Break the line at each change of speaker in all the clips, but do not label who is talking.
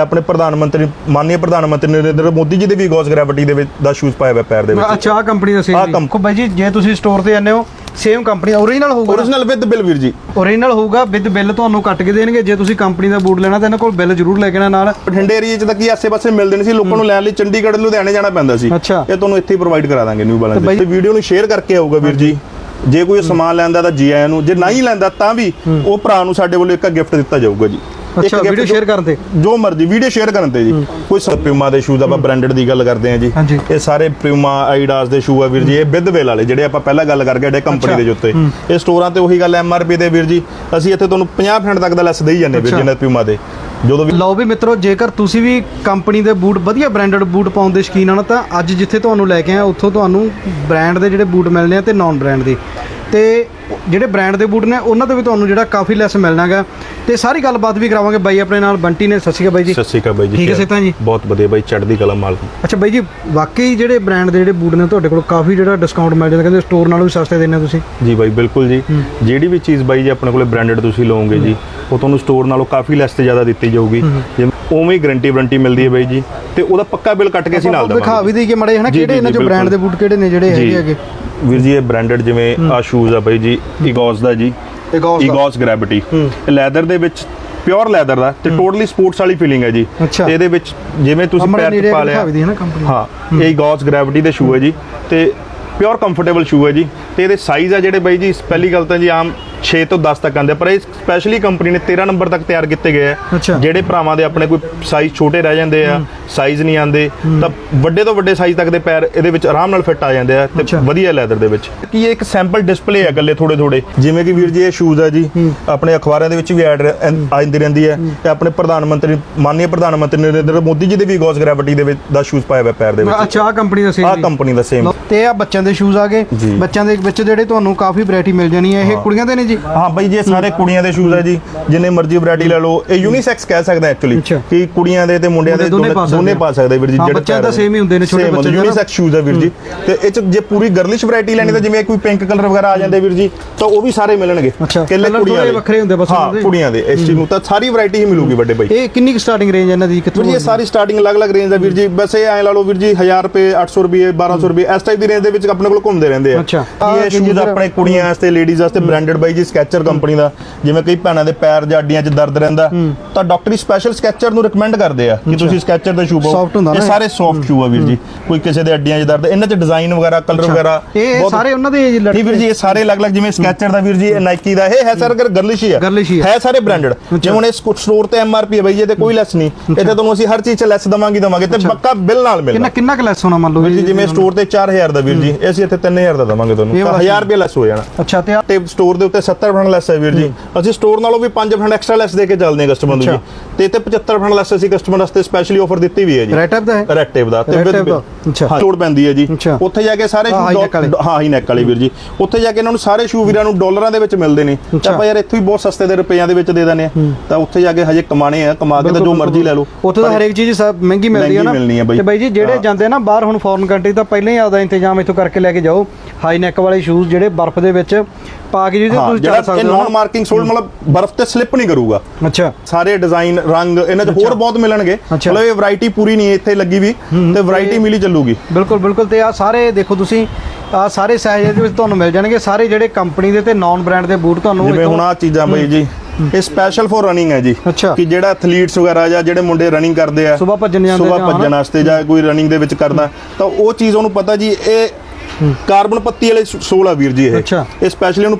ਆਪਣੇ ਪ੍ਰਧਾਨ ਮੰਤਰੀ ਮਾਨनीय ਪ੍ਰਧਾਨ ਮੰਤਰੀ ਨਰਿੰਦਰ ਮੋਦੀ ਜੀ ਦੇ ਵੀ ਗੌਸ ਗ੍ਰੈਵਿਟੀ ਦੇ ਵਿੱਚ ਦਾ ਸ਼ੂਜ਼ ਪਾਇਆ ਹੋਇਆ ਪੈਰ ਦੇ ਵਿੱਚ।
ਅੱਛਾ ਆ ਕੰਪਨੀ ਦਾ ਸੇਮ ਦੇਖੋ ਬਾਈ ਜੀ ਜੇ ਤੁਸੀਂ ਸਟੋਰ ਤੇ ਜਾਂਦੇ ਹੋ ਸੇਮ ਕੰਪਨੀ ਦਾ ਓਰੀਜਨਲ ਹੋਊਗਾ
ਓਰੀਜਨਲ ਵਿਦ ਬਿਲ ਵੀਰ ਜੀ।
ਓਰੀਜਨਲ ਹੋਊਗਾ ਵਿਦ ਬਿੱਲ ਤੁਹਾਨੂੰ ਕੱਟ ਕੇ ਦੇਣਗੇ। ਜੇ ਤੁਸੀਂ ਕੰਪਨੀ ਦਾ ਬੂਟ ਲੈਣਾ ਤਾਂ ਇਹਨਾਂ ਕੋਲ ਬਿੱਲ ਜ਼ਰੂਰ ਲੈ ਕੇ ਆਉਣਾ ਨਾਲ।
ਬਠਿੰਡੇ ਏਰੀਆ 'ਚ ਤਾਂ ਕੀ ਆਸੇ-ਪਾਸੇ ਮਿਲਦੇ ਨਹੀਂ ਸੀ ਲੋਕਾਂ ਨੂੰ ਲੈਣ ਲਈ ਚੰਡੀਗੜ੍ਹ ਲੁਧਿਆਣੇ ਜਾਣਾ ਪੈਂਦਾ ਸੀ। ਇਹ ਤੁਹਾਨੂੰ ਇੱਥੇ ਹੀ ਪ੍ਰੋਵਾਈਡ ਕਰਾ ਦਾਂਗੇ ਨਿਊ ਬੈਲੈਂਸ
ਤੇ
ਵੀਡੀਓ ਨੂੰ ਸ਼ੇਅਰ ਕਰਕੇ ਆਊਗਾ ਵੀਰ ਜੀ। ਜੇ ਕੋਈ ਸਮਾਨ ਲੈਂਦਾ ਤਾਂ ਜੀ ਆਇਆਂ ਨੂੰ ਜੇ ਨਹੀਂ ਲੈਂਦਾ ਤਾਂ ਵੀ ਉਹ ਭਰਾ ਨੂੰ ਸਾਡੇ ਵੱਲੋਂ ਇੱਕ ਗਿਫਟ ਦਿੱਤਾ ਜਾਊਗਾ ਜੀ।
ਅੱਛਾ ਵੀਡੀਓ ਸ਼ੇਅਰ ਕਰਨ ਤੇ
ਜੋ ਮਰਜ਼ੀ ਵੀਡੀਓ ਸ਼ੇਅਰ ਕਰਨ ਤੇ ਜੀ। ਕੋਈ ਸਪਿਊਮਾ ਦੇ ਸ਼ੂਜ਼ ਆਪਾਂ ਬ੍ਰਾਂਡਡ ਦੀ ਗੱਲ ਕਰਦੇ ਹਾਂ ਜੀ। ਇਹ ਸਾਰੇ ਪਿਊਮਾ ਆਈਡਾਸ ਦੇ ਸ਼ੂ ਆ ਵੀਰ ਜੀ ਇਹ ਵਿਦ ਵੇਲ ਜਿਹੜੇ ਆਪਾਂ ਪਹਿਲਾਂ ਗੱਲ ਕਰਕੇ ਹਟੇ ਕੰਪਨੀ
ਅੱਛਾ।
ਦੇ ਉੱਤੇ ਇਹ ਸਟੋਰਾਂ ਤੇ ਉਹੀ ਗੱਲ ਐਮਆਰਪੀ ਦੇ ਵੀਰ ਜੀ। ਅਸੀਂ ਇੱਥੇ ਤੁਹਾਨੂੰ 50% ਤੱਕ ਦਾ ਲੈਸ ਦੇਈ ਜਾਂਦੇ ਵੀਰ ਜੀ ਪਿਊਮਾ ਦੇ। ਜਦੋਂ ਵੀ
ਲਓ ਵੀ ਮਿੱਤਰੋ ਜੇਕਰ ਤੁਸੀਂ ਵੀ ਕੰਪਨੀ ਦੇ ਬੂਟ ਵਧੀਆ ਬ੍ਰਾਂਡਡ ਬੂਟ ਪਾਉਣ ਦੇ ਸ਼ੌਕੀਨ ਹਨ ਤਾਂ ਅੱਜ ਜਿੱਥੇ ਤੁਹਾਨੂੰ ਲੈ ਕੇ ਹਾਂ, ਉੱਥੋਂ ਤੁਹਾਨੂੰ ਬ੍ਰਾਂਡ ਦੇ ਜਿਹੜੇ ਬੂਟ ਮਿਲਣੇ ਆ ਤੇ ਨਾਨ ਬ੍ਰਾਂਡ ਦੇ। ਤੇ ਜਿਹੜੇ ਬ੍ਰਾਂਡ ਦੇ ਬੂਟ ਨੇ ਉਹਨਾਂ ਤੇ ਵੀ ਤੁਹਾਨੂੰ ਜਿਹੜਾ ਕਾਫੀ ਲੈਸ ਮਿਲਣਾਗਾ ਤੇ ਸਾਰੀ ਗੱਲਬਾਤ ਵੀ ਕਰਾਵਾਂਗੇ ਬਾਈ ਆਪਣੇ ਨਾਲ। ਬੰਟੀ ਨੇ ਸਤਿ ਸ਼੍ਰੀ ਅਕਾਲ ਬਾਈ ਜੀ।
ਸਤਿ ਸ਼੍ਰੀ ਅਕਾਲ ਬਾਈ ਜੀ।
ਠੀਕ ਹੈ? ਸਿਹਤਾਂ ਜੀ?
ਬਹੁਤ ਵਧੀਆ ਬਾਈ ਚੜ੍ਹਦੀ ਕਲਾ ਮਾਲਕ।
ਅੱਛਾ ਬਾਈ ਜੀ ਵਾਕਈ ਜਿਹੜੇ ਬ੍ਰਾਂਡ ਦੇ ਜਿਹੜੇ ਬੂਟ ਨੇ ਤੁਹਾਡੇ ਕੋਲ ਕਾਫੀ ਜਿਹੜਾ ਡਿਸਕਾਊਂਟ ਮਿਲ ਜਾਂਦਾ ਕਹਿੰਦੇ ਸਟੋਰ ਨਾਲੋਂ ਵੀ ਸਸਤੇ ਦਿੰਦੇ ਤੁਸੀਂ।
ਜੀ ਬਾਈ ਬਿਲਕੁਲ ਜੀ। ਜਿਹੜੀ ਵੀ ਚੀਜ਼ ਬਾਈ ਜੀ ਆਪਣੇ ਕੋਲੇ ਬ੍ਰਾਂਡਡ ਤੁਸੀਂ ਲਓਗੇ ਜੀ ਉਹ ਤੁਹਾਨੂੰ ਸਟੋਰ ਨਾਲੋਂ ਕਾਫੀ ਲੈਸ ਤੇ ਜ਼ਿਆਦਾ ਦਿੱਤੀ ਜਾਊਗੀ। ਜਿਵੇਂ ਉਵੇਂ ਹੀ ਗਾਰੰਟੀ ਵਾਰੰਟੀ ਮਿਲਦੀ ਹੈ ਬਾਈ ਜੀ। ਤੇ ਉਹਦਾ ਪੱਕਾ ਬਿੱਲ ਕੱਟ ਕੇ ਅਸੀਂ ਨਾਲ
ਦਿਖਾ
ਦੇਵਾਂਗੇ।
ਵੀ ਦੇਈਏ ਮੜੇ ਹਨਾ ਕਿਹੜੇ ਇਹਨਾਂ ਚੋਂ। ਬ੍ਰਾਂਡ ਦੇ ਬੂਟ ਕਿਹੜੇ ਨੇ ਜਿਹੜੇ ਹੈਗੇ ਹੈਗੇ?
ਵੀਰ ਜੀ ਇਹ ਬ੍ਰਾਂਡਡ ਜਿਵੇਂ ਆ ਸ਼ੂਜ਼ ਆ ਬਾਈ ਜੀ ਇਗੋਸ ਦਾ ਜੀ
ਦਾ।
ਇਗੋਸ ਗ੍ਰੈਵਿਟੀ ਇਹ ਲੈਦਰ ਦੇ ਵਿੱਚ ਪਿਓਰ ਲੈਦਰ ਦਾ ਤੇ ਟੋਟਲੀ ਸਪੋਰਟਸ ਵਾਲੀ ਫੀਲਿੰਗ ਹੈ ਜੀ। ਤੇ ਇਹਦੇ ਵਿੱਚ ਜਿਵੇਂ ਤੁਸੀਂ ਪੈਰ ਤੇ ਪਾ ਲਿਆ।
ਹੈ
ਇਹ ਇਗੋਸ ਗ੍ਰੈਵਿਟੀ ਦੇ ਸ਼ੂ ਹੈ ਜੀ ਤੇ ਪਿਓਰ ਕੰਫਰਟੇਬਲ ਸ਼ੂ ਹੈ ਜੀ ਤੇ ਇਹਦੇ ਸਾਈਜ਼ ਆ ਜਿਹੜੇ ਬਾਈ ਜੀ ਪਹਿਲੀ ਗੱਲ ਤਾਂ ਜੀ ਆਮ 6 ਤੋਂ 10 ਤੱਕ ਆਉਂਦੇ ਆ, ਪਰ ਇਹ ਸਪੈਸ਼ਲੀ ਕੰਪਨੀ ਨੇ 13 ਨੰਬਰ ਤੱਕ ਤਿਆਰ ਕੀਤੇ ਗਏ ਆ। ਜਿਹੜੇ ਭਰਾਵਾਂ ਦੇ ਆਪਣੇ ਕੋਈ ਸਾਈਜ਼ ਛੋਟੇ ਰਹਿ ਜਾਂਦੇ ਆ ਸਾਈਜ਼ ਨਹੀਂ ਆਉਂਦੇ ਤਾਂ ਵੱਡੇ ਤੋਂ ਵੱਡੇ ਸਾਈਜ਼ ਤੱਕ ਦੇ ਪੈਰ ਇਹਦੇ ਵਿੱਚ ਆਰਾਮ ਨਾਲ ਫਿੱਟ ਆ ਜਾਂਦੇ ਆ ਤੇ। ਵਧੀਆ ਲੈਦਰ ਦੇ ਵਿੱਚ। ਕੀ ਇਹ ਇੱਕ ਸੈਂਪਲ ਡਿਸਪਲੇ ਹੈ ਗੱਲੇ ਥੋੜੇ ਥੋੜੇ ਜਿਵੇਂ ਕਿ ਵੀਰ ਜੀ ਇਹ ਸ਼ੂਜ਼ ਆ ਜੀ ਆਪਣੇ ਅਖਬਾਰਾਂ ਦੇ ਵਿੱਚ ਵੀ ਐਡ ਆਉਂਦੀ ਰਹਿੰਦੀ ਹੈ। ਤੇ ਆਪਣੇ ਪ੍ਰਧਾਨ ਮੰਤਰੀ ਮਾਨनीय ਪ੍ਰਧਾਨ ਮੰਤਰੀ ਨਰਿੰਦਰ ਮੋਦੀ ਜੀ ਦੇ ਵੀ ਗੌਸ ਗ੍ਰੈਵਿਟੀ ਦੇ ਵਿੱਚ ਦਾ ਸ਼ੂਜ਼ ਪਾਇਆ ਹੋਇਆ ਪੈਰ ਦੇ ਵਿੱਚ।
ਅੱਛਾ ਆ ਕੰਪਨੀ ਦਾ ਸੇਮ
ਆਹ ਕੰਪਨੀ ਦਾ ਸੇਮ
ਤੇ ਆ ਬੱਚਿਆਂ ਦੇ ਸ਼ੂਜ਼ ਆ ਗਏ। ਬੱਚਿਆਂ ਦੇ ਵਿੱਚ ਜਿਹੜੇ ਤੁਹਾਨੂੰ ਕਾਫੀ ਵੈਰਾਈਟੀ ਮਿਲ ਜਾਣੀ ਹੈ ਇਹ ਕੁੜੀਆਂ ਦੇ ਨੇ ਜੀ।
ਹਾਂ ਬਾਈ ਜੀ ਸਾਰੇ ਕੁੜੀਆਂ ਦੇ ਸ਼ੂਜ਼ ਆ ਜੀ ਜਿੰਨੇ ਮਰਜ਼ੀ ਵੈਰਾਈਟੀ ਲੈ ਲਓ। ਇਹ ਯੂਨੀਸੈਕਸ ਕਹਿ ਸਕਦੇ ਐਕਚੁਅਲੀ। ਕਿ ਕੁੜੀਆਂ ਦੇ ਤੇ ਮੁੰਡਿਆਂ ਦੇ
ਦੋਨੇ ਪਾ ਸਕਦੇ
ਵੀਰ ਜੀ
ਹਾਂ, ਬੱਚਿਆਂ ਦਾ same ਹੀ ਹੁੰਦੇ ਨੇ, ਛੋਟੇ ਬੱਚੇ।
ਯੂਨੀਸੈਕਸ ਸ਼ੂਜ਼ ਆ ਵੀਰ ਜੀ। ਤੇ ਇਹ ਚ ਜੇ ਪੂਰੀ ਗਰਲਿਸ਼ ਵੈਰਾਈਟੀ ਲੈਣੀ ਤਾਂ ਜਿਵੇਂ ਕੋਈ ਪਿੰਕ ਕਲਰ ਵਗੈਰਾ ਆ ਜਾਂਦੇ ਵੀਰ ਜੀ ਤਾਂ ਉਹ ਵੀ ਸਾਰੇ ਮਿਲਣਗੇ।
colour
ਕੁੜੀਆਂ ਦੇ।
ਵੱਖਰੇ ਹੁੰਦੇ ਬਸ
ਹਾਂ। ਕੁੜੀਆਂ ਦੇ ਇਸ ਚੀਜ਼ ਨੂੰ ਤਾਂ ਸਾਰੀ ਵੈਰਾਈਟੀ ਹੀ ਮਿਲੂਗੀ ਵੱਡੇ ਬਾਈ।
ਇਹ ਕਿੰਨੀ ਕੁ ਸਟਾਰਟਿੰਗ ਰੇਂਜ ਇਹਨਾਂ ਦੀ ਕਿੱਥੋਂ
ਜੀ ਇਹ ਸਾਰੀ ਸਟਾਰਟਿੰਗ ਅਲੱਗ-ਅਲੱਗ ਰੇਂਜ ਦਾ ਵੀਰ ਜੀ। ਬਸ ਇਹ ਐ ਲਾ ਲਓ ਵੀਰ ਜੀ 1000 ਰੁਪਏ 800 ਰੁਪਏ 1200 ਰੁਪਏ ਇਸ ਟਾਈਪ ਦੀ ਰੇਂਜ ਦੇ ਵਿੱਚ ਆਪਣੇ ਕੋਲ ਘੁੰਮਦੇ ਰਹਿੰਦੇ ਆ। ਇਹ ਸ਼ੂਜ਼ ਆਪਣੇ ਕੁੜੀਆਂ ਵਾਸਤੇ ਲੇਡੀਜ਼ ਵਾਸਤੇ ਬ੍ਰਾਂਡਡ ਬਾਈ ਜੀ ਸਕੈਚਰ ਕੰਪਨੀ ਦਾ ਜਿਵੇਂ ਕਈ ਭੈਣਾਂ ਦੇ ਪੈਰ ਜਾਂ ਅੱਡੀਆਂ 'ਚ ਦਰਦ ਰਹਿੰਦਾ ਤਾਂ ਡਾਕਟਰੀ ਸਪੈਸ਼ਲ ਸਕੈਚਰ ਨੂੰ ਰეკਮੈਂਡ ਕਰਦੇ ਆ ਕਿ ਤੁਸੀਂ ਸਕੈਚਰ ਦੇ ਸ਼ੂ ਪਾਓ। ਇਹ? ਸਾਰੇ ਸੌਫਟ ਸ਼ੂ ਆ ਵੀਰ ਜੀ। ਕੋਈ ਕਿਸੇ ਦੇ ਅੱਡੀਆਂ 'ਚ ਦਰਦ ਇਹਨਾਂ 'ਚ ਡਿਜ਼ਾਈਨ ਵਗੈਰਾ ਕਲਰ ਵਗੈਰਾ
ਇਹ ਸਾਰੇ ਉਹਨਾਂ ਦੇ ਲੜਕੇ
ਵੀਰ ਜੀ ਇਹ ਸਾਰੇ ਅਲੱਗ-ਅਲੱਗ ਜਿਵੇਂ ਸਕੈਚਰ ਦਾ ਵੀਰ ਜੀ ਇਹ ਨਾਈਕੀ ਦਾ ਇਹ ਹੈ ਸਰ ਅਗਰ ਗਰਲਿਸ਼ ਹੀ ਹੈ
ਹੀ
ਸਾਰੇ ਬ੍ਰਾਂਡਡ ਜਿਵੇਂ ਹੁਣ ਇਸ ਸਟੋਰ ਤੇ ਐਮਆਰਪੀ ਹੈ ਬਈ ਇਹਦੇ ਕੋਈ ਲੈਸ ਨਹੀਂ ਇਹਦੇ ਤੁਹਾਨੂੰ ਅਸੀਂ ਹਰ ਚੀਜ਼ 'ਚ ਲੈਸ ਦਵਾਂਗੇ ਦਵਾਂਗੇ ਤੇ ਪੱਕਾ ਬਿੱਲ ਨਾਲ
ਕਿੰਨਾ
ਮਿਲਣਾ।
ਕਿੰਨਾ ਕੁ ਲੈਸ ਹੋਣਾ ਮੰਨ ਲਓ
ਵੀਰ ਜੀ ਜਿਵੇਂ ਸਟੋਰ ਤੇ 4000 ਦਾ ਵੀਰ ਜੀ ਅਸੀਂ ਇੱਥੇ 3000 ਦਾ ਦਵਾਂਗੇ ਤੁਹਾਨੂੰ।
ਇਹ
ਤਾਂ
ਵਾਲਾ
1000 ਰੁਪਏ ਲੈਸ ਹੋ ਜਾਣਾ।
ਅੱਛਾ ਤੇ
ਸਟੋਰ ਦੇ ਉੱਤੇ 70% ਲੈਸ ਹੈ ਵੀਰ ਜੀ। ਅਸੀਂ ਸਟੋਰ ਨਾਲੋਂ ਵੀ 5% ਐਕਸਟਰਾ ਲੈਸ ਦੇ ਕੇ ਚੱਲਦੇ ਹਾਂ ਕਸਟਮਰ ਨੂੰ ਜੀ। ਤੇ ਇੱਥੇ 75% ਲੈਸ ਅਸੀਂ ਕਸਟਮਰ ਵਾਸਤੇ ਸਪੈਸ਼ਲੀ ਆਫਰ ਦਿੱਤੀ ਵੀ ਹੈ ਜੀ।
ਰੈਟ ਅਪ ਦਾ ਹੈ?
ਰੈਕਟਿਵ ਦਾ। ਤੇ
Red
with
Tape the,
bill।
ਅੱਛਾ।
ਹਾਂ, ਛੋਟ ਪੈਂਦੀ ਹੈ ਜੀ।
ਅੱਛਾ।
ਉੱਥੇ ਜਾ ਕੇ ਸਾਰੇ
ਹਾਂ,
ਸ਼ੂ
high neck ਵਾਲੇ।
ਹਾਂ ਹਾਈ ਨੈਕ ਵਾਲੇ ਵੀਰ ਜੀ। ਉੱਥੇ ਜਾ ਕੇ ਇਹਨਾਂ ਨੂੰ ਸਾਰੇ ਸ਼ੂ ਵੀਰਾਂ ਨੂੰ ਡਾਲਰਾਂ ਦੇ ਵਿੱਚ ਮਿਲਦੇ ਨੇ। ਤਾਂ
ਅੱਛਾ।
ਆਪਾਂ ਯਾਰ ਇੱਥੋਂ ਹੀ ਬਹੁਤ ਸਸਤੇ ਦੇ ਰੁਪਈਆਂ ਦੇ ਵਿੱਚ ਦੇ ਦਿੰਦੇ ਆ ਤਾਂ ਉੱਥੇ ਜਾ ਕੇ ਹਜੇ ਕਮਾਣੇ ਆ। ਕਮਾ ਕੇ ਤਾਂ ਜੋ ਮਰਜ਼ੀ ਲੈ ਲਓ।
ਉੱਥੇ ਤਾਂ ਹਰੇਕ ਚੀਜ਼ ਸਭ ਮਹਿੰਗੀ ਮਿਲਦੀ ਹੈ ਨਾ।
ਮਹਿੰਗੀ ਮਿਲਣੀ ਹੈ ਬਾਈ।
ਤੇ ਬਾਈ ਜੀ ਜਿਹੜੇ
ਹਾਂ।
ਜਾਂਦੇ ਆ ਨਾ ਬਾਹਰ ਹੁਣ ਫੋਰਨ ਕੰਟਰੀ ਤਾਂ ਪਹਿਲਾਂ ਹੀ ਆਪਦਾ ਇੰਤਜ਼ਾਮ ਇੱਥੋਂ ਕਰਕੇ ਲੈ ਕੇ ਜਾਓ। ਹਾਈ ਨੈਕ ਵਾਲੇ ਸ਼ੂਜ਼ ਜਿਹੜੇ ਬਰਫ਼ ਦੇ ਵਿੱਚ ਪਾ ਕੇ ਜਿਹਦੇ ਤੁਸੀਂ
ਇਹ
ਸਕਦੇ ਹੋ
ਨਾਨ। ਮਾਰਕਿੰਗ ਸੋਲ ਮਤਲਬ ਬਰਫ਼ ਤੇ ਸਲਿੱਪ ਨਹੀਂ ਕਰੂਗਾ।
ਅੱਛਾ।
ਸਾਰੇ ਡਿਜ਼ਾਈਨ ਰੰਗ ਇਹਨਾਂ 'ਚ ਹੋਰ ਬਹੁਤ ਮਿਲਣਗੇ। ਮਤਲਬ ਇਹ ਵੈਰਾਈਟੀ ਪੂਰੀ ਨਹੀਂ ਇੱਥੇ ਲੱਗੀ ਵੀ ਤੇ ਵੈਰਾਈਟੀ ਮਿਲੀ ਚੱਲੂਗੀ।
ਬਿਲਕੁਲ ਬਿਲਕੁਲ। ਤੇ ਆ ਸਾਰੇ ਦੇਖੋ ਤੁਸੀਂ ਆ ਸਾਰੇ ਸਾਈਜ਼ ਦੇ ਵਿੱਚ ਤੁਹਾਨੂੰ ਮਿਲ ਜਾਣਗੇ। ਸਾਰੇ ਜਿਹੜੇ ਕੰਪਨੀ ਦੇ ਤੇ ਨਾਨ ਬ੍ਰਾਂਡ ਦੇ ਬੂਟ ਤੁਹਾਨੂੰ
ਜਿਵੇਂ ਹੁਣ ਆ ਚੀਜ਼ਾਂ ਬਈ ਜੀ ਇਹ ਸਪੈਸ਼ਲ ਫॉर ਰਨਿੰਗ ਹੈ ਜੀ। ਕਿ ਜਿਹੜਾ ਐਥਲੀਟਸ ਵਗੈਰਾ ਜਾਂ ਜਿਹੜੇ ਮੁੰਡੇ ਰਨਿੰਗ ਕਰਦੇ ਆ
ਸੁਬਾਹ ਭੱਜਣ ਜਾਂਦੇ ਜਾਂ ਹਨਾ।
ਭੱਜਣ ਵਾਸਤੇ ਜਾਂ ਕੋਈ ਰਨਿੰਗ ਦੇ ਵਿੱਚ ਕਰਦਾ ਤਾਂ ਉਹ ਚੀਜ਼ ਉਹਨੂੰ ਪਤਾ ਜੀ ਇਹ ਕਾਰਬਨ ਪੱਤੀ ਵਾਲੇ ਸੋਲ ਆ ਵੀਰ ਜੀ ਇਹ। ਇਹ ਸਪੈਸ਼ਲੀ ਉਹਨੂੰ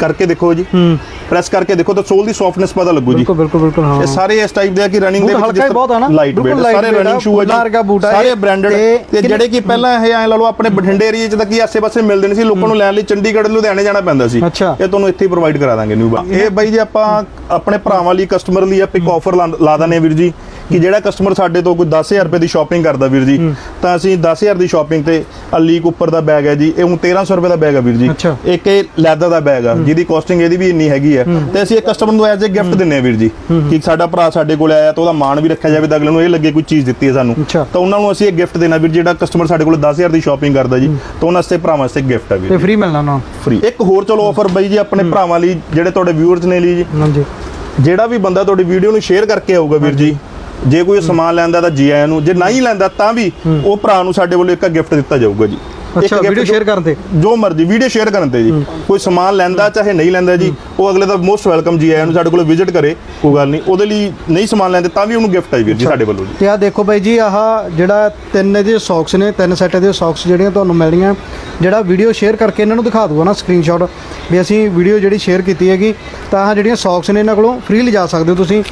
ਕਰਕੇ ਦੇਖੋ ਜੀ।
ਹੂੰ।
ਪ੍ਰੈਸ ਕਰਕੇ ਦੇਖੋ ਤਾਂ ਸੋਲ ਦੀ ਸੌਫਟਨੈਸ ਪਤਾ ਲੱਗੂ ਜੀ।
ਬਿਲਕੁਲ ਬਿਲਕੁਲ ਬਿਲਕੁਲ ਹਾਂ।
ਇਹ ਸਾਰੇ ਇਸ ਟਾਈਪ ਦੇ ਆ ਕਿ ਰਨਿੰਗ ਦੇ ਵਿੱਚ
ਹਲਕਾ ਬਹੁਤ ਆ ਨਾ?
ਲਾਈਟ ਵੇਟ ਸਾਰੇ
ਆ,
ਰਨਿੰਗ ਸ਼ੂ ਆ
ਆ
ਸਾਰੇ। ਬ੍ਰਾਂਡਡ
ਤੇ
ਜਿਹੜੇ ਕਿ ਪਹਿਲਾਂ ਇਹ ਐ ਲਾ ਲਓ ਆਪਣੇ ਬਠਿੰਡੇ ਏਰੀਆ 'ਚ ਤਾਂ ਕੀ ਆਸੇ-ਪਾਸੇ ਮਿਲਦੇ ਨਹੀਂ ਸੀ। ਲੋਕਾਂ ਨੂੰ ਲੈਣ ਲਈ ਚੰਡੀਗੜ੍ਹ ਲੁਧਿਆਣੇ ਜਾਣਾ ਪੈਂਦਾ ਸੀ। ਇਹ ਤੁਹਾਨੂੰ ਇੱਥੇ ਹੀ ਪ੍ਰੋਵਾਈਡ ਕਰਾ ਦਾਂਗੇ ਨਿਊ ਇਹ ਬਾਈ ਜੀ ਆਪਾਂ ਆਪਣੇ ਭਰਾਵਾਂ ਲਈ ਕਸਟਮਰ ਲਈ ਆਪਾਂ ਇੱਕ ਆਫਰ ਲਾ ਦਾਨੇ ਵੀਰ ਜੀ। ਕਿ ਜਿਹੜਾ ਕਸਟਮਰ ਸਾਡੇ ਤੋਂ ਕੋਈ 10000 ਰੁਪਏ ਦੀ ਸ਼ਾਪਿੰਗ ਕਰਦਾ ਵੀਰ ਜੀ ਤਾਂ ਅਸੀਂ 10000 ਦੀ ਸ਼ਾਪਿੰਗ ਤੇ ਆ ਲੀਕ ਉੱਪਰ ਦਾ ਬੈਗ ਹੈ ਜੀ ਇਹ ਹੁਣ 1300 ਰੁਪਏ ਦਾ ਬੈਗ ਹੈ ਵੀਰ ਜੀ। ਇੱਕ ਇਹ ਲੈਦਰ ਦਾ ਬੈਗ ਆ ਜਿਹਦੀ ਕਾਸਟਿੰਗ ਇਹਦੀ ਵੀ ਇੰਨੀ ਹੈਗੀ ਹੈ। ਤੇ ਅਸੀਂ ਇੱਕ ਕਸਟਮਰ ਨੂੰ ਐਜ਼ ਅ ਗਿਫਟ ਦਿੰਨੇ ਆ ਵੀਰ ਜੀ ਕਿ ਸਾਡਾ ਭਰਾ ਸਾਡੇ ਕੋਲ ਆਇਆ ਤਾਂ ਉਹਦਾ ਮਾਣ ਵੀ ਰੱਖਿਆ ਜਾਵੇ ਤਾਂ ਅਗਲੇ ਨੂੰ ਇਹ ਲੱਗੇ ਕੋਈ ਚੀਜ਼ ਦਿੱਤੀ ਹੈ ਸਾਨੂੰ। ਤਾਂ ਉਹਨਾਂ ਨੂੰ ਅਸੀਂ ਇਹ ਗਿਫਟ ਦੇਣਾ ਵੀਰ ਜਿਹੜਾ ਕਸਟਮਰ ਸਾਡੇ ਕੋਲ 10000 ਦੀ ਸ਼ਾਪਿੰਗ ਕਰਦਾ ਜੀ ਤਾਂ ਉਹਨਾਂ ਵਾਸਤੇ ਭਰਾਵਾਂ ਵਾਸਤੇ ਗਿਫਟ
ਤੇ
ਵੀਰ
ਫ੍ਰੀ ਮਿਲਣਾ ਨਾ?
ਫ੍ਰੀ ਇੱਕ ਹੋਰ ਚਲੋ ਆਫਰ ਬਾਈ ਜੀ ਆਪਣੇ ਭਰਾਵਾਂ ਲਈ ਜਿਹੜੇ ਤੁਹਾਡੇ ਵਿਊਅਰਸ ਨੇ ਲਈ ਜੀ। ਜਿਹੜਾ ਵੀ ਬੰਦਾ ਤੁਹਾਡੀ ਵੀਡੀਓ ਨੂੰ ਸ਼ੇਅਰ ਕਰਕੇ ਆਊਗਾ ਵੀਰ ਜੀ ਜੇ ਕੋਈ ਸਮਾਨ ਲੈਂਦਾ ਤਾਂ ਜੀ ਆਇਆਂ ਨੂੰ ਜੇ ਨਹੀਂ ਲੈਂਦਾ ਤਾਂ ਵੀ ਉਹ ਭਰਾ ਨੂੰ ਸਾਡੇ ਵੱਲੋਂ ਇੱਕ ਗਿਫਟ ਦਿੱਤਾ ਜਾਊਗਾ ਜੀ।
ਅੱਛਾ ਵੀਡੀਓ ਸ਼ੇਅਰ ਕਰਨ ਤੇ?
ਜੋ ਮਰਜ਼ੀ ਵੀਡੀਓ ਸ਼ੇਅਰ ਕਰਨ ਤੇ ਜੀ। ਕੋਈ ਸਮਾਨ ਲੈਂਦਾ ਚਾਹੇ ਨਹੀਂ ਲੈਂਦਾ ਜੀ ਉਹ ਅਗਲੇ ਦਾ ਮੋਸਟ ਵੈਲਕਮ ਜੀ ਆਇਆਂ ਨੂੰ ਸਾਡੇ ਕੋਲ ਵਿਜ਼ਿਟ ਕਰੇ ਕੋਈ ਗੱਲ ਨਹੀਂ। ਉਹਦੇ ਲਈ ਨਹੀਂ ਸਮਾਨ ਲੈਂਦੇ ਤਾਂ ਵੀ ਉਹਨੂੰ ਗਿਫਟ ਹੈ ਵੀਰ ਜੀ ਸਾਡੇ ਵੱਲੋਂ ਜੀ।
ਤੇ ਆ ਦੇਖੋ ਬਾਈ ਜੀ ਆਹ ਜਿਹੜਾ ਤਿੰਨ ਇਹਦੇ ਸੌਕਸ ਨੇ ਤਿੰਨ ਸੈੱਟ ਦੇ ਸੌਕਸ ਜਿਹੜੀਆਂ ਤੁਹਾਨੂੰ ਮਿਲਣੀਆਂ ਜਿਹੜਾ ਵੀਡੀਓ ਸ਼ੇਅਰ ਕਰਕੇ ਇਹਨਾਂ ਨੂੰ ਦਿਖਾ ਦੂਗਾ ਨਾ ਸਕਰੀਨਸ਼ਾਟ ਵੀ ਅਸੀਂ ਵੀਡੀਓ ਜਿਹੜੀ ਸ਼ੇਅਰ ਕੀਤੀ ਹੈਗੀ ਤਾਂ ਆਹ ਜਿਹੜੀਆਂ ਸੌਕਸ ਨੇ ਇਹਨਾਂ ਕੋਲੋਂ ਫ੍ਰੀ ਲਿਜਾ ਸਕਦੇ ਹੋ ਤੁਸੀਂ।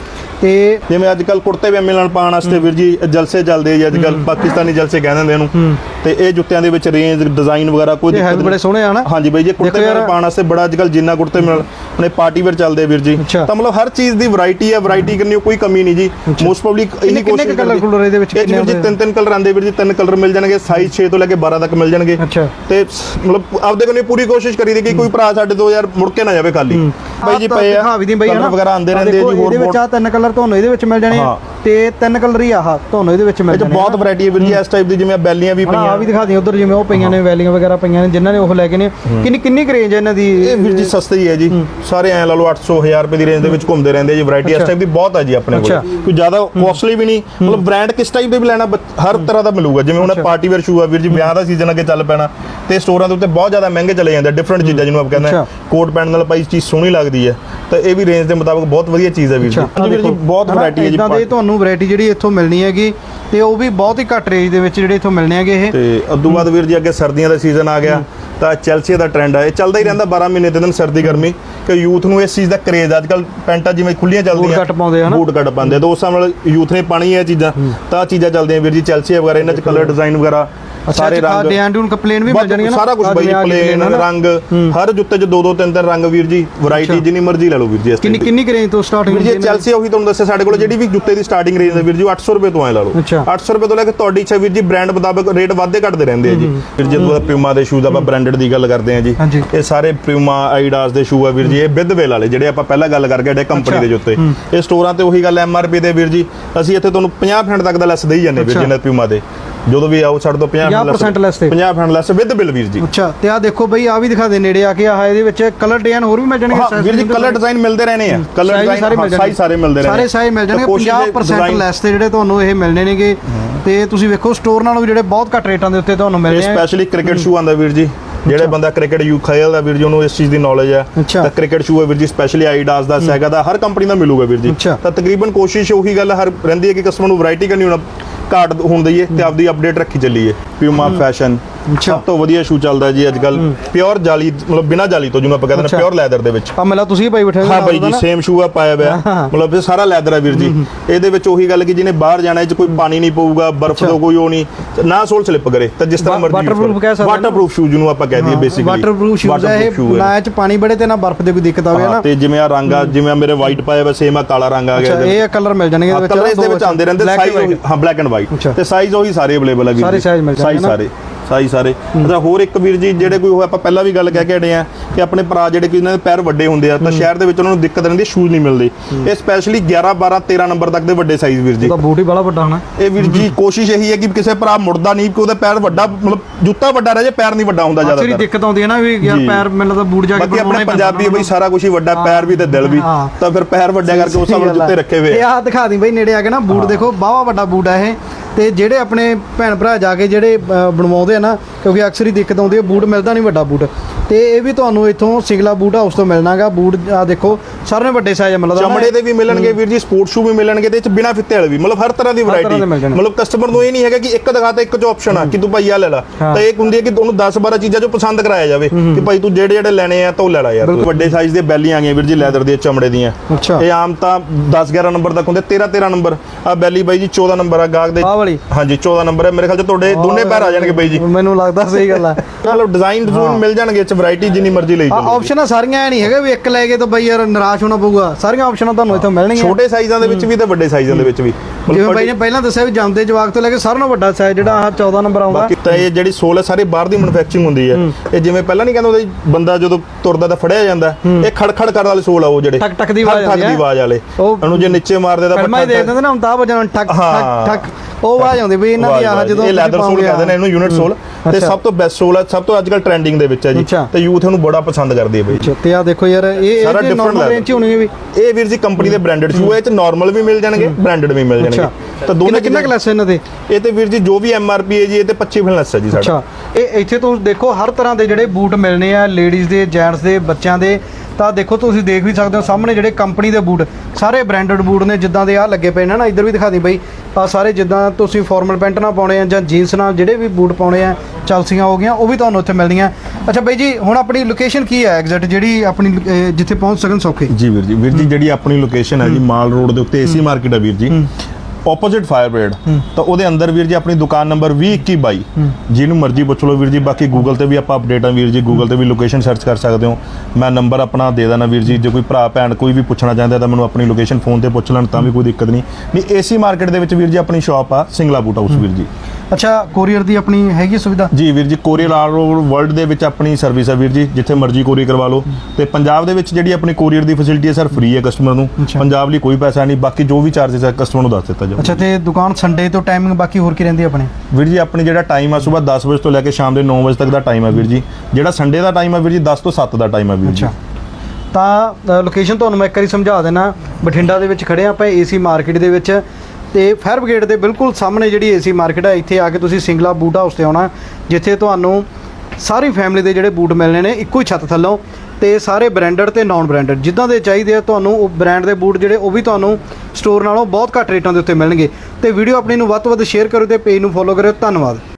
ਤੇ
ਜਿਵੇਂ ਅੱਜ ਕੱਲ ਕੁੜਤੇ ਪਜਾਮੇ ਨਾਲ ਪਾਉਣ ਵਾਸਤੇ ਵੀਰ ਜੀ ਜਲਸੇ ਚੱਲਦੇ ਜੀ ਅੱਜ ਕੱਲ ਪਾਕਿਸਤਾਨੀ ਜਲਸੇ ਕਹਿੰਦੇ ਹੁੰਦੇ ਇਹਨੂੰ। ਤੇ ਇਹ ਜੁੱਤਿਆਂ ਦੇ ਵਿੱਚ ਰੇਂਜ ਡਿਜ਼ਾਈਨ ਵਗੈਰਾ ਕੋਈ
ਇਹ
ਦਿੱਕਤ ਨਹੀਂ।
ਬੜੇ ਸੋਹਣੇ ਆ ਨਾ।
ਹਾਂਜੀ ਬਾਈ ਜੀ ਕੁੜਤੇ ਪਜਾਮੇ ਪਾਉਣ ਵਾਸਤੇ ਬੜਾ ਅੱਜ ਕੱਲ ਜਿੰਨਾ ਕੁੜਤੇ ਮਿਲ ਆਪਣੇ ਪਾਰਟੀ ਵੇਅਰ ਚੱਲਦੇ ਵੀਰ ਜੀ। ਤਾਂ ਮਤਲਬ ਹਰ ਚੀਜ਼ ਦੀ ਵੈਰਾਈਟੀ ਹੈ ਵੈਰਾਈਟੀ ਕਰਨੀ ਕੋਈ ਕਮੀ ਨਹੀਂ ਜੀ। ਮੋਸਟ ਪਬਲਿਕ
ਕਿੰਨੇ- ਕਿੰਨੇ ਕੁ colour colour ਇਹਦੇ ਵਿੱਚ?
ਇਹ
ਕਿੰਨੇ
ਜੀ ਤਿੰਨ ਤਿੰਨ ਕਲਰ ਆਉਂਦੇ ਵੀਰ ਜੀ ਤਿੰਨ ਕਲਰ ਮਿਲ ਜਾਣਗੇ ਸਾਈਜ਼ 6 ਤੋਂ ਲੈ ਕੇ 12 ਤੱਕ ਮਿਲ ਜਾਣਗੇ।
ਅੱਛਾ।
ਤੇ ਮਤਲਬ ਆਪਦੇ ਕੋਲ ਪੂਰੀ ਕੋਸ਼ਿਸ਼ ਕਰੀਦੀ ਕਿ ਕੋਈ ਭਰਾ ਸਾਡੇ ਤੋਂ ਯਾਰ ਮੁੜ ਕੇ ਨਾ ਜਾਵੇ ਖਾਲੀ। ਬਾਈ ਜੀ ਪਏ ਆ।
ਦਿਖਾ ਵੀ ਦੀ ਬਾਈ ਹਨਾ?
ਵਗੈਰਾ
ਆਹ
ਰਹਿੰਦੇ ਆ ਜੀ ਹੋਰ
ਇਹਦੇ ਵਿੱਚ ਆ ਤਿੰਨ ਕਲਰ ਤੁਹਾਨੂੰ ਇਹਦੇ ਵਿੱਚ ਮਿਲ ਜਾਣੇ ਆ। ਤੇ ਤਿੰਨ ਕਲਰ ਹੀ ਆਹ ਤੁਹਾਨੂੰ ਇਹਦੇ ਵਿੱਚ ਮਿਲ ਜਾਣੇ
ਬਹੁਤ ਵੈਰਾਈਟੀ ਹੈ ਵੀਰ ਜੀ ਇਸ ਟਾਈਪ ਦੀ ਜਿਵੇਂ ਬੈਲੀਆਂ ਵੀ
ਆ
ਪਈਆਂ।
ਵੀ ਦਿਖਾ ਦਿਓ ਉਧਰ ਜਿਵੇਂ ਉਹ ਪਈਆਂ ਨੇ ਵੈਲੀਆਂ ਵਗੈਰਾ ਪਈਆਂ ਨੇ ਜਿਨ੍ਹਾਂ ਨੇ ਉਹ ਲੈ ਕੇ ਨੇ। ਕਿੰਨੀ ਕਿੰਨੀ ਰੇਂਜ ਹੈ ਇਹਨਾਂ ਦੀ?
ਇਹ ਵੀਰ ਜੀ ਸਸਤੀ ਹੀ ਹੈ। ਜੀ ਸਾਰੇ ਐ ਲਾ ਲਓ 800 1000 ਰੁਪਏ ਦੀ ਰੇਂਜ ਦੇ ਵਿੱਚ ਘੁੰਮਦੇ ਰਹਿੰਦੇ ਆ ਜੀ ਵੈਰਾਈਟੀ ਇਸ। ਟਾਈਪ ਦੀ ਬਹੁਤ ਹੈ ਜੀ ਆਪਣੇ। ਕੋਲ। ਕੋਈ ਜ਼ਿਆਦਾ ਕੋਸਟਲੀ ਵੀ ਨਹੀਂ। ਮਤਲਬ ਬ੍ਰਾਂਡ ਕਿਸ ਟਾਈਪ ਦੇ ਵੀ ਲੈਣਾ ਹਰ ਤਰ੍ਹਾਂ ਦਾ ਮਿਲੂਗਾ। ਜਿਵੇਂ ਹੁਣ ਪਾਰਟੀ ਵੇਅਰ ਸ਼ੂ ਆ ਵੀਰ ਜੀ ਵਿਆਹ ਦਾ ਸੀਜ਼ਨ ਅੱਗੇ ਚੱਲ ਪੈਣਾ। ਤੇ ਸਟੋਰਾਂ ਦੇ ਉੱਤੇ ਬਹੁਤ ਜ਼ਿਆਦਾ ਮਹਿੰਗੇ ਚਲੇ ਜਾਂਦੇ ਡਿਫਰੈਂਟ ਚੀਜ਼ਾਂ ਜਿਹਨੂੰ ਆਪਾਂ ਕਹਿੰਦੇ। ਆ। ਕੋਟ ਪੈਂਟ ਨਾਲ ਪਾਈ ਚੀਜ਼ ਸੋਹਣੀ ਲੱਗਦੀ ਹੈ ਤਾਂ ਇਹ ਵੀ ਰੇਂਜ ਦੇ ਮੁਤਾਬਕ ਬਹੁਤ ਵਧੀਆ ਚੀਜ਼ ਹੈ ਵੀਰ ਜੀ।
ਅੱਛਾ।
ਵੀਰ ਜੀ ਬਹੁਤ ਵੈਰਾਈਟੀ ਹੈ ਜੀ
ਇਦਾਂ ਦੇ ਤੁਹਾਨੂੰ ਵੈਰਾਈਟੀ ਜਿਹੜੀ ਇੱਥੋਂ ਮਿਲਣੀ ਹੈਗੀ ਤੇ ਉਹ ਵੀ ਬਹੁਤ ਹੀ ਘੱਟ ਰੇਂਜ ਦੇ ਵਿੱਚ ਜਿਹੜੇ ਇੱਥੋਂ ਮਿਲਣੇ ਹੈਗੇ ਇਹ।
ਤੇ ਉਦੋਂ ਬਾਅਦ ਵੀਰ ਜੀ ਅੱਗੇ ਸਰਦੀਆਂ ਦਾ ਸੀਜ਼ਨ ਆ ਗਿਆ ਤਾਂ ਚੈਲਸੀ ਦਾ ਟ੍ਰੈਂਡ ਹੈ ਇਹ ਚੱਲਦਾ ਹੀ ਰਹਿੰਦਾ 12 ਮਹੀਨੇ ਦੇ ਦਿਨ ਸਰਦੀ ਗਰਮੀ ਕਿ ਯੂਥ ਨੂੰ ਇਸ ਚੀਜ਼ ਦਾ ਕਰੇਜ਼ ਅੱਜ ਕੱਲ ਪੈਂਟਾਂ ਜਿਵੇਂ ਖੁੱਲੀਆਂ ਚੱਲਦੀਆਂ
ਕੱਟ ਪਾਉਂਦੇ ਆ ਨਾ।
ਬੂਟ ਕੱਟ ਪਾਉਂਦੇ ਆ। ਤਾਂ ਉਸ ਹਿਸਾਬ ਨਾਲ ਯੂਥ ਨੇ ਪਾਣੀ ਇਹ ਚੀਜ਼ਾਂ। ਤਾਂ ਚੀਜ਼ਾਂ ਚੱਲਦੀਆਂ ਵੀਰ ਜੀ ਚੈਲਸੀ ਵਗੈਰਾ ਇਹਨਾਂ ਚ ਕਲਰ ਡਿਜ਼ਾਈਨ ਵਗੈਰਾ। ਸਾਰੇ ਰੰਗ।
ਡਿਆਂ ਡੂਨ ਕਪਲੇਨ ਵੀ ਮਿਲ ਜਾਣਗੇ ਨਾ?
ਸਾਰਾ ਕੁਝ ਬਾਈ ਪਲੇਨ? ਰੰਗ। ਹਰ ਜੁੱਤੇ 'ਚ ਦੋ ਦੋ ਤਿੰਨ ਤਿੰਨ ਰੰਗ ਵੀਰ ਜੀ ਵੈਰਾਈਟੀ ਜਿੰਨੀ ਮਰਜ਼ੀ ਲੈ ਲਓ ਵੀਰ ਜੀ
ਕਿੰਨੀ। ਕਿੰਨੀ ਰੇਂਜ ਤੋਂ ਸਟਾਰਟਿੰਗ
ਵੀਰ ਜੀ ਚੈਲਸੀ ਉਹੀ ਤੁਹਾਨੂੰ ਦੱਸਿਆ ਸਾਡੇ ਕੋਲ ਜਿਹੜੀ ਵੀ ਜੁੱਤੇ ਦੀ ਸਟਾਰਟਿੰਗ ਰੇਂਜ ਹੈ ਵੀਰ ਜੀ 800 ਰੁਪਏ ਤੋਂ ਆਏ ਲਾ ਲਓ।
ਅੱਛਾ।
800 ਰੁਪਏ ਤੋਂ ਲੈ ਕੇ ਤੁਹਾਡੀ ਇੱਛਾ ਵੀਰ ਜੀ ਬ੍ਰਾਂਡ ਮੁਤਾਬਕ ਰੇਟ ਵਾਧੇ ਘਟਦੇ ਰਹਿੰਦੇ ਆ ਜੀ। ਫਿਰ ਜਦੋਂ ਪਿਊਮਾ ਦੇ ਸ਼ੂਜ਼ ਆਪਾਂ ਬ੍ਰਾਂਡਡ ਦੀ ਗੱਲ ਕਰਦੇ ਆ ਜੀ। ਇਹ ਸਾਰੇ ਪਿਊਮਾ ਆਈਡਾਸ ਦੇ ਸ਼ੂ ਆ ਵੀਰ ਜੀ ਇਹ ਵਿਦਵੇਲ ਵਾਲੇ ਜਿਹੜੇ ਆਪਾਂ ਪਹਿਲਾਂ ਗੱਲ ਕਰਕੇ ਹਟੇ ਕੰਪਨੀ ਦੇ ਜੁੱਤੇ। ਇਹ ਸਟੋਰਾਂ ਤੇ ਉਹੀ ਗੱਲ ਐਮਆਰਪੀ ਦੇ ਵੀਰ ਜੀ ਅਸੀਂ ਇੱਥੇ ਤੁਹਾਨੂੰ 50% ਤੱਕ ਦਾ ਲੈਸ ਦੇਈ ਜਾਂਦੇ ਵੀਰ ਜੀ। ਇਹਨਾਂ ਪਿਊਮਾ ਦੇ। ਜਦੋਂ ਵੀ ਆਓ ਸਾਡੇ ਤੋਂ
50% less ਤੇ।
50% ਲੈਸ ਵਿਦ ਬਿਲ ਵੀਰ ਜੀ।
ਅੱਛਾ ਤੇ ਆ ਦੇਖੋ ਬਈ ਆ ਵੀ ਦਿਖਾ ਦੇ ਨੇੜੇ ਆ ਕੇ ਆਹ ਇਹਦੇ ਵਿੱਚ ਕਲਰ ਡਿਜ਼ਾਈਨ ਹੋਰ ਵੀ ਮਿਲ ਜਾਣਗੇ
ਵੀਰ ਜੀ ਕਲਰ ਡਿਜ਼ਾਈਨ ਮਿਲਦੇ ਰਹਿਣੇ ਆ। ਕਲਰ ਡਿਜ਼ਾਈਨ ਸਾਰੇ ਮਿਲਦੇ ਰਹਿਣੇ
ਸਾਰੇ ਸਾਈਜ਼ ਮਿਲ ਜਾਣਗੇ
ਤਾਂ ਕੋਸ਼ਿਸ਼ ਇਹ
50%
design-
ਲੈਸ ਤੇ ਜਿਹੜੇ ਤੁਹਾਨੂੰ ਇਹ ਮਿਲਣੇ ਨੇਗੇ ਤੇ ਤੁਸੀਂ ਵੇਖੋ ਸਟੋਰ ਨਾਲੋਂ ਵੀ ਜਿਹੜੇ ਬਹੁਤ ਘੱਟ ਰੇਟਾਂ ਦੇ ਉੱਤੇ ਤੁਹਾਨੂੰ ਮਿਲਣੇ ਆ।
ਸਪੈਸ਼ਲੀ ਕ੍ਰਿਕਟ ਸ਼ੂ ਆਂਦਾ ਵੀਰ ਜੀ। ਜਿਹੜੇ ਬੰਦਾ ਕ੍ਰਿਕਟ ਯੂ ਖੇਲਦਾ ਵੀਰ ਜੀ ਉਹਨੂੰ ਇਸ ਚੀਜ਼ ਦੀ ਨੌਲੇਜ ਹੈ। ਤਾਂ ਕ੍ਰਿਕਟ ਸ਼ੂ ਹੈ ਵੀਰ ਜੀ ਸਪੈਸ਼ਲੀ ਆਈਡਾਸ ਦਾ ਸੈਗਾ ਦਾ ਹਰ ਕੰਪਨੀ ਦਾ ਮਿਲੂਗਾ ਵੀਰ ਜੀ। ਤਾਂ ਤਕਰੀਬਨ ਕੋਸ਼ਿਸ਼ ਉਹੀ ਗੱਲ ਹਰ ਰਹਿੰਦੀ ਹੈ ਕਿ ਕਸਟਮਰ ਨੂੰ ਵੈਰਾਈਟੀ ਕਰਨੀ ਹੁਣ। ਘਾਟ ਹੋਣ ਦਈਏ ਤੇ ਆਪਦੀ ਅਪਡੇਟ ਰੱਖੀ ਚੱਲੀਏ ਪਿਊਮਾ ਫੈਸ਼ਨ। ਸਭ ਤੋਂ ਵਧੀਆ ਸ਼ੂ ਚੱਲਦਾ ਜੀ ਅੱਜ ਕੱਲ ਪਿਓਰ ਜਾਲੀ ਮਤਲਬ ਬਿਨਾ ਜਾਲੀ ਤੋਂ ਜਿਹਨੂੰ ਆਪਾਂ ਕਹਿੰਦੇ। ਨੇ ਪਿਓਰ ਲੈਦਰ ਦੇ ਵਿੱਚ
ਆ ਮਿਲਾ ਤੁਸੀਂ ਭਾਈ ਬੈਠੇ
ਹਾਂ ਬਾਈ ਜੀ ਸੇਮ ਸ਼ੂ ਆ ਪਾਇਆ ਹੋਇਆ। ਮਤਲਬ ਇਹ ਸਾਰਾ ਲੈਦਰ ਆ ਵੀਰ ਜੀ ਇਹਦੇ ਵਿੱਚ ਉਹੀ ਗੱਲ ਕਿ ਜਿਹਨੇ ਬਾਹਰ ਜਾਣਾ ਇਹ ਚ ਕੋਈ ਪਾਣੀ ਨਹੀਂ ਪਊਗਾ ਬਰਫ਼। ਤੋਂ ਕੋਈ ਉਹ ਨਹੀਂ ਨਾ ਸੋਲ ਸਲਿੱਪ ਕਰੇ ਤਾਂ ਜਿਸ ਤਰ੍ਹਾਂ ਮਰਜ਼ੀ
waterproof ਕਹਿ ਸਕਦੇ।
ਵਾਟਰਪ੍ਰੂਫ ਸ਼ੂ ਜਿਹਨੂੰ ਆਪਾਂ ਕਹਿ ਦਈਏ ਬੇਸਿਕਲੀ
ਵਾਟਰਪ੍ਰੂਫ ਸ਼ੂਜ਼ ਹੈ ਇਹ ਨਾ ਚ ਪਾਣੀ ਬੜੇ ਤੇ ਨਾ ਬਰਫ਼ ਦੇ ਕੋਈ ਦਿੱਕਤ ਆਵੇ ਨਾ
ਤੇ ਜਿਵੇਂ ਆ ਰੰਗ ਆ ਜਿਵੇਂ ਮੇਰੇ ਵਾਈਟ ਪਾਇਆ ਹੋਇਆ ਸੇਮ ਆ ਕਾਲਾ ਰੰਗ ਆ ਗਿਆ
ਇਹ ਕਲਰ ਮਿਲ ਜਾਣਗੇ ਇਹਦੇ ਵਿੱਚ
ਕਲਰ ਇਸ ਦੇ ਵਿੱਚ ਆਉਂਦੇ ਰਹਿੰਦੇ ਸਾਈਜ਼। ਹਾਂ ਬਲੈਕ ਐਂਡ ਵਾਈਟ। ਤੇ ਸਾਈਜ਼ ਉਹੀ ਸਾਰੇ ਅਵੇਲੇਬਲ ਆ ਵੀਰ
ਸਾਰੇ
ਜੀ।
size ਮਿਲ ਜਾਣਗੇ?
ਸਾਰੇ ਸਾਈਜ਼ ਸਾਰੇ। ਅੱਛਾ ਹੋਰ ਇੱਕ ਵੀਰ ਜੀ ਜਿਹੜੇ ਕੋਈ ਉਹ ਆਪਾਂ ਪਹਿਲਾਂ ਵੀ ਗੱਲ ਕਹਿ ਕੇ ਹਟੇ ਆ ਕਿ ਆਪਣੇ ਭਰਾ ਜਿਹੜੇ ਕਿ ਇਹਨਾਂ ਦੇ ਪੈਰ ਵੱਡੇ ਹੁੰਦੇ ਆ ਤਾਂ ਸ਼ਹਿਰ ਦੇ ਵਿੱਚ ਉਹਨਾਂ ਨੂੰ ਦਿੱਕਤ ਰਹਿੰਦੀ ਸ਼ੂਜ਼ ਨਹੀਂ ਮਿਲਦੇ। ਇਹ ਸਪੈਸ਼ਲੀ 11 12 13 ਨੰਬਰ ਤੱਕ ਦੇ ਵੱਡੇ ਸਾਈਜ਼ ਵੀਰ ਜੀ।
ਉਹਦਾ ਬੂਟ ਹੀ ਬੜਾ ਵੱਡਾ ਹੋਣਾ।
ਇਹ ਵੀਰ ਜੀ ਕੋਸ਼ਿਸ਼ ਇਹੀ ਹੈ ਕਿ ਕਿਸੇ ਭਰਾ ਮੁੜਦਾ ਨਹੀਂ ਕਿ ਉਹਦਾ ਪੈਰ ਵੱਡਾ ਮਤਲਬ ਜੁੱਤਾ ਵੱਡਾ ਰਹੇ ਜੇ ਪੈਰ ਨਹੀਂ ਵੱਡਾ ਹੁੰਦਾ
ਹੀ
ਜ਼ਿਆਦਾ
ਦਿੱਕਤ ਆਉਂਦੀ ਹੈ ਨਾ ਵੀ ਯਾਰ। ਪੈਰ ਮੈਨੂੰ ਲੱਗਦਾ ਬੂਟ ਜਾ ਕੇ
ਬਾਕੀ
ਬਣਵਾਉਣਾ
ਆਪਣੇ
ਹੀ ਪੈਂਦਾ
ਪੰਜਾਬੀ ਬਈ ਸਾਰਾ ਕੁਝ ਹੀ ਵੱਡਾ ਪੈਰ ਵੀ ਤੇ ਦਿਲ ਵੀ।
ਹਾਂ।
ਤਾਂ ਫਿਰ ਪੈਰ ਵੱਡਿਆ ਕਰਕੇ ਉਸ ਹਿਸਾਬ ਨਾਲ ਜੁੱਤੇ ਰੱਖੇ ਹੋਏ
ਇਹ
ਆ
ਆ ਦਿਖਾ ਦੀ ਬਈ ਨੇੜੇ ਆ ਕੇ ਨਾ ਬੂਟ ਦੇਖੋ ਬਾਵਾ ਵੱਡਾ ਬੂਟ ਆ ਇਹ। ਤੇ ਜਿਹੜੇ ਆਪਣੇ ਭੈਣ ਭਰਾ ਜਾ ਕੇ ਜਿਹੜੇ ਬਣਵਾਉਂਦੇ ਆ ਨਾ ਕਿਉਂਕਿ ਅਕਸਰ ਹੀ ਦਿੱਕਤ ਆਉਂਦੀ ਹੈ ਬੂਟ ਮਿਲਦਾ ਨਹੀਂ ਵੱਡਾ ਬੂਟ। ਤੇ ਇਹ ਵੀ ਤੁਹਾਨੂੰ ਇੱਥੋਂ ਸਿੰਗਲਾ ਬੂਟ ਹਾਊਸ ਤੋਂ ਮਿਲਣਾਗਾ ਬੂਟ ਆ ਦੇਖੋ ਸਾਰੇ ਵੱਡੇ ਸਾਈਜ਼ ਮਿਲਦਾ
ਚਮੜੇ ਦੇ ਵੀ ਮਿਲਣਗੇ ਵੀਰ ਜੀ ਸਪੋਰਟ ਸ਼ੂ ਵੀ ਮਿਲਣਗੇ ਤੇ ਇਹ ਚ ਬਿਨਾ ਫਿੱਤੇ ਵਾਲੇ ਵੀ ਮਤਲਬ ਹਰ ਤਰ੍ਹਾਂ ਦੀ ਵੈਰਾਈਟੀ। ਮਤਲਬ ਕਸਟਮਰ ਨੂੰ ਇਹ ਨਹੀਂ ਹੈਗਾ ਕਿ ਇੱਕ ਦਿਖਾਤਾ ਇੱਕ ਚ ਆਪਸ਼ਨ ਆ ਕਿ ਤੂੰ ਭਾਈ ਆ ਲੈ ਲਾ। ਤਾਂ ਇਹ ਹੁੰਦੀ ਹੈ ਕਿ ਉਹਨੂੰ 10 12 ਚੀਜ਼ਾਂ ਜੋ ਪਸੰਦ ਕਰਾਇਆ ਜਾਵੇ ਕਿ ਭਾਈ ਤੂੰ ਜਿਹੜੇ ਜਿਹੜੇ ਲੈਣੇ ਆ ਤਾਂ ਉਹ ਲੈ ਲੈ ਯਾਰ। ਵੱਡੇ ਸਾਈਜ਼ ਦੇ ਬੈਲੀਆਂ ਆ ਗਈਆਂ ਵੀਰ ਜੀ ਲੈਦਰ ਦੀਆਂ ਚਮੜੇ ਦੀਆਂ। ਇਹ ਆਮ ਤਾਂ 10 11 ਨੰਬਰ ਤੱਕ ਹੁੰਦੇ 13 13 ਨੰਬਰ। ਆ ਬੈਲੀ ਬਾਈ ਜੀ 14 ਨੰਬਰ ਆ ਗਾਹਕ ਦੇ
ਵਾਲੀ?
ਹਾਂਜੀ 14 ਨੰਬਰ ਹੈ ਮੇਰੇ ਖਿਆਲ ਚ ਤੁਹਾਡੇ ਦੋਨੇ ਪੈਰ ਆ ਜਾਣਗੇ ਬਾਈ ਜੀ।
ਮੈਨੂੰ ਲੱਗਦਾ ਸਹੀ ਗੱਲ ਆ।
ਮਤਲਬ ਡਿਜ਼ਾਈਨ ਡਿਜ਼ਾਈਨ ਮਿਲ ਜਾਣਗੇ ਇਹ ਚ ਵੈਰਾਈਟੀ ਜਿੰਨੀ ਮਰਜ਼ੀ ਲਈ ਚੱਲੋ।
ਆਪਸ਼ਨਾਂ ਸਾਰੀਆਂ ਐ ਨਹੀਂ ਹੈਗਾ ਵੀ ਇੱਕ ਲੈ ਕੇ ਤਾਂ ਬਈ ਯਾਰ ਨਿਰਾਸ਼ ਹੋਣਾ ਪਊਗਾ। ਸਾਰੀਆਂ ਆਪਸ਼ਨਾਂ ਤੁਹਾਨੂੰ ਇੱਥੋਂ ਮਿਲਣਗੀਆਂ।
ਛੋਟੇ ਸਾਈਜ਼ਾਂ ਦੇ ਵਿੱਚ ਵੀ ਤੇ ਵੱਡੇ ਸਾਈਜ਼ਾਂ ਦੇ ਵਿੱਚ ਵੀ।
ਜਿਵੇਂ ਬਾਈ ਨੇ ਪਹਿਲਾਂ ਦੱਸਿਆ ਵੀ ਜਾਂਦੇ ਜਵਾਕ ਤੋਂ ਲੈ ਕੇ ਸਾਰਿਆਂ ਨਾਲੋਂ ਵੱਡਾ ਸਾਈਜ਼ ਜਿਹੜਾ ਆਹ 14 ਨੰਬਰ ਆਉਂਦਾ।
ਬਾਕੀ ਤਾਂ ਇਹ ਜਿਹੜੀ ਸੋਲ ਹੈ ਸਾਰੇ ਬਾਹਰ ਦੀ ਮੈਨੂਫੈਕਚਰਿੰਗ ਹੁੰਦੀ ਹੈ। ਇਹ ਜਿਵੇਂ ਪਹਿਲਾਂ ਨਹੀਂ ਕਹਿੰਦੇ ਉਹਦੇ ਬੰਦਾ ਜਦੋਂ ਤੁਰਦਾ ਤਾਂ ਫੜਿਆ ਜਾਂਦਾ। ਇਹ ਖੜਖੜ ਕਰਨ ਵਾਲੇ ਸੋਲ ਆ ਉਹ ਜਿਹੜੇ।
ਠਕ ਠਕ ਦੀ ਆਵਾਜ਼ ਆਉਂਦੀ
ਦੀ। ਆਵਾਜ਼ ਵਾਲੇ।
ਉਹ
ਉਹਨੂੰ ਜੇ ਨੀਚੇ ਮਾਰਦੇ ਤਾਂ ਪੱਠਾ
ਦੇਖ ਦਿੰਦੇ ਨਾ ਅਮਤਾਬ ਬਚਨ ਠਕ ਠਕ
ਹਾਂ।
ਠਕ ਉਹ ਆਵਾਜ਼ ਆਉਂਦੀ ਵੀ ਇਹਨਾਂ ਦੀ ਆਹ ਜਦੋਂ
ਇਹ ਲੈਦਰ ਸੋਲ ਕਹਿੰਦੇ ਨੇ ਇਹਨੂੰ ਯੂਨਿਟ ਸੋਲ। ਤੇ। ਸਭ ਤੋਂ ਬੈਸਟ ਸੋਲ ਹੈ ਸਭ ਤੋਂ ਅੱਜਕੱਲ ਟ੍ਰੈਂਡਿੰਗ ਦੇ ਵਿੱਚ ਹੈ ਜੀ। ਤੇ ਯੂਥ ਇਹਨੂੰ ਬੜਾ ਪਸੰਦ ਕਰਦੀ ਹੈ ਬਈ।
ਤੇ ਆ ਦੇਖੋ ਯਾਰ ਇਹ ਇਹ ਨਾਰਮਲ। ਰੇਂਜ ਚ ਹੋਣਗੇ ਵੀ।
ਇਹ ਵੀਰ ਜੀ ਕੰਪਨੀ ਦੇ ਬ੍ਰਾਂਡਡ ਸ਼ੂ ਹੈ ਇਹ ਚ ਨਾਰਮਲ ਵੀ ਮਿਲ ਜਾਣਗੇ ਬ੍ਰਾਂਡਡ ਵੀ ਮਿਲ
ਅੱਛਾ
ਤਾਂ ਦੋਨੇ
ਕਿੰਨਾ ਕਲਾਸ ਇਹਨਾਂ ਦੇ?
ਇਹ ਤੇ ਵੀਰ ਜੀ ਜੋ ਵੀ ਐਮਆਰਪੀ ਹੈ ਜੀ ਇਹ ਤੇ 25 ਲੈਸ ਹੈ ਜੀ ਸਾਡਾ।
ਅੱਛਾ ਇਹ ਇੱਥੇ ਤੁਸੀਂ ਦੇਖੋ ਹਰ ਤਰ੍ਹਾਂ ਦੇ ਜਿਹੜੇ ਬੂਟ ਮਿਲਨੇ ਆ ਲੇਡੀਜ਼ ਦੇ ਜੈਂਟਸ ਦੇ ਬੱਚਿਆਂ ਦੇ ਤਾਂ ਦੇਖੋ ਤੁਸੀਂ ਦੇਖ ਵੀ ਸਕਦੇ ਹੋ ਸਾਹਮਣੇ ਜਿਹੜੇ ਕੰਪਨੀ ਦੇ ਬੂਟ ਸਾਰੇ ਬ੍ਰਾਂਡਡ ਬੂਟ ਨੇ ਜਿੱਦਾਂ ਦੇ ਆ ਲੱਗੇ ਪਏ ਨੇ ਨਾ ਇੱਧਰ ਵੀ ਦਿਖਾ ਦੀ ਬਾਈ ਆ ਸਾਰੇ ਜਿੱਦਾਂ ਤੁਸੀਂ ਫਾਰਮਲ ਪੈਂਟ ਨਾਲ ਪਾਉਣੇ ਆ ਜਾਂ ਜੀਨਸ ਨਾਲ ਜਿਹੜੇ ਵੀ ਬੂਟ ਪਾਉਣੇ ਆ ਚਲਸੀਆਂ ਹੋ ਗਈਆਂ ਉਹ ਵੀ ਤੁਹਾਨੂੰ ਉੱਥੇ ਮਿਲਦੀਆਂ ਅੱਛਾ ਬਾਈ ਜੀ ਹੁਣ ਆਪਣੀ ਲੋਕੇਸ਼ਨ ਕੀ ਹੈ ਐਗਜ਼ੈਕਟ ਜਿਹੜੀ ਆਪਣੀ ਅਹ, ਜਿੱਥੇ ਪਹੁੰਚ ਸਕਣ ਸੌਖੇ?
ਜੀ ਵੀਰ ਜੀ ਵੀਰ ਜੀ ਜਿਹੜੀ ਆਪਣੀ ਲੋਕੇਸ਼ਨ ਹੈ ਜੀ ਮਾਲ ਰੋਡ ਦੇ ਉੱਤੇ ਏਸੀ ਮਾਰਕੀਟ ਹੈ ਵੀਰ ਜੀ। ਆਪੋਜ਼ਿਟ ਫਾਇਰ ਬ੍ਰੇਡ ਤਾਂ ਉਹਦੇ ਅੰਦਰ ਵੀਰ ਜੀ ਆਪਣੀ ਦੁਕਾਨ ਨੰਬਰ 2022 ਜਿਹਨੂੰ ਮਰਜ਼ੀ ਪੁੱਛ ਲਓ ਵੀਰ ਜੀ, ਬਾਕੀ ਗੂਗਲ ਤੇ ਵੀ ਆਪਾਂ ਅਪਡੇਟ ਆ ਵੀਰ ਜੀ ਗੂਗਲ ਤੇ ਵੀ ਲੋਕੇਸ਼ਨ ਸਰਚ ਕਰ ਸਕਦੇ ਹੋ। ਮੈਂ ਨੰਬਰ ਆਪਣਾ ਦੇ ਦੇਣਾ ਵੀਰ ਜੀ, ਜੇ ਕੋਈ ਭਰਾ, ਭੈਣ ਕੋਈ ਵੀ ਪੁੱਛਣਾ ਚਾਹੁੰਦਾ ਤਾਂ ਮੈਨੂੰ ਆਪਣੀ ਲੋਕੇਸ਼ਨ ਫੋਨ ਤੇ ਪੁੱਛ ਲੈਣ, ਤਾਂ ਵੀ ਕੋਈ ਦਿੱਕਤ ਨਹੀਂ। ਨਹੀਂ ਏਸੀ ਮਾਰਕੀਟ ਦੇ ਵਿੱਚ ਵੀਰ ਜੀ ਆਪਣੀ ਸ਼ਾਪ ਆ ਸਿੰਗਲਾ ਬੂਟ ਹਾਊਸ ਵੀਰ ਜੀ।
ਅੱਛਾ ਕੋਰੀਅਰ ਦੀ ਆਪਣੀ ਹੈਗੀ ਸੁਵਿਧਾ?
ਜੀ ਵੀਰ ਜੀ ਕੋਰੀਅਰ ਆਲ ਓਵਰ ਵਰਲਡ ਦੇ ਵਿੱਚ ਆਪਣੀ ਸਰਵਿਸ ਹੈ ਵੀਰ ਜੀ ਜਿੱਥੇ ਮਰਜ਼ੀ ਕੋਰੀਅਰ ਕਰਵਾ ਲਓ। ਤੇ ਪੰਜਾਬ ਦੇ ਵਿੱਚ ਜਿਹੜੀ ਆਪਣੀ ਕੋਰੀਅਰ ਦੀ ਫੈਸਿਲਿਟੀ ਹੈ ਸਰ ਫ੍ਰੀ ਹੈ ਕਸਟਮਰ ਨੂੰ। ਪੰਜਾਬ ਲਈ ਕੋਈ ਪੈਸਾ ਨਹੀਂ ਬਾਕੀ ਜੋ ਵੀ ਚਾਰजेस ਹੈ ਕਸਟਮਰ ਨੂੰ ਦੱਸ ਦਿੱਤਾ ਜਾਊ
ਅੱਛਾ ਤੇ ਦੁਕਾਨ ਸੰਡੇ ਤੋਂ ਟਾਈਮਿੰਗ ਬਾਕੀ ਹੋਰ ਕੀ ਰਹਿੰਦੀ ਆਪਣੇ?
ਵੀਰ ਜੀ ਆਪਣੀ ਜਿਹੜਾ ਟਾਈਮ ਆ ਸਵੇਰ 10 ਵਜੇ ਤੋਂ ਲੈ ਕੇ ਸ਼ਾਮ ਦੇ 9 ਵਜੇ ਤੱਕ ਦਾ ਟਾਈਮ ਹੈ ਵੀਰ ਜੀ। ਜਿਹੜਾ ਸੰਡੇ ਦਾ ਟਾਈਮ ਹੈ ਵੀਰ ਜੀ 10 ਤੋਂ 7 ਦਾ ਟਾਈਮ ਹੈ ਵੀਰ ਜੀ।
ਤਾਂ ਲੋਕੇਸ਼ਨ ਤੁਹਾਨੂੰ ਮੈਂ ਇੱਕ ਵਾਰੀ ਸਮਝਾ ਦੇਣਾ। ਬਠਿੰਡਾ ਦੇ ਵਿੱਚ ਖੜੇ ਆਪਾਂ ਏਸੀ ਮਾਰਕੀਟ ਦੇ ਵਿੱਚ। ਤੇ ਫਾਇਰ ਬ੍ਰਿਗੇਡ ਦੇ ਬਿਲਕੁਲ ਸਾਹਮਣੇ ਜਿਹੜੀ ਏਸੀ ਮਾਰਕੀਟ ਹੈ ਇੱਥੇ ਆ ਕੇ ਤੁਸੀਂ ਸਿੰਗਲਾ ਬੂਟ ਹਾਊਸ ਤੇ ਆਉਣਾ। ਜਿੱਥੇ ਤੁਹਾਨੂੰ ਸਾਰੀ ਫੈਮਿਲੀ ਦੇ ਜਿਹੜੇ ਬੂਟ ਮਿਲਣੇ ਨੇ, ਇੱਕੋ ਹੀ ਛੱਤ ਥੱਲੋਂ ਤੇ ਸਾਰੇ ਬ੍ਰਾਂਡਡ ਤੇ ਨਾਨ ਬ੍ਰਾਂਡਡ ਜਿੱਦਾਂ ਦੇ ਚਾਹੀਦੇ ਆ, ਤੁਹਾਨੂੰ ਉਹ ਬ੍ਰਾਂਡ ਦੇ ਬੂਟ ਜਿਹੜੇ, ਉਹ ਵੀ ਤੁਹਾਨੂੰ ਸਟੋਰ ਨਾਲੋਂ ਬਹੁਤ ਘੱਟ ਰੇਟਾਂ ਦੇ ਉੱਤੇ ਮਿਲਣਗੇ। ਤੇ ਵੀਡੀਓ ਆਪਣੀ ਨੂੰ ਵੱਧ ਤੋਂ ਵੱਧ ਸ਼ੇਅਰ ਕਰੋ ਤੇ ਪੇਜ ਨੂੰ ਫੋਲੋ ਕਰਿਓ। ਧੰਨਵਾਦ।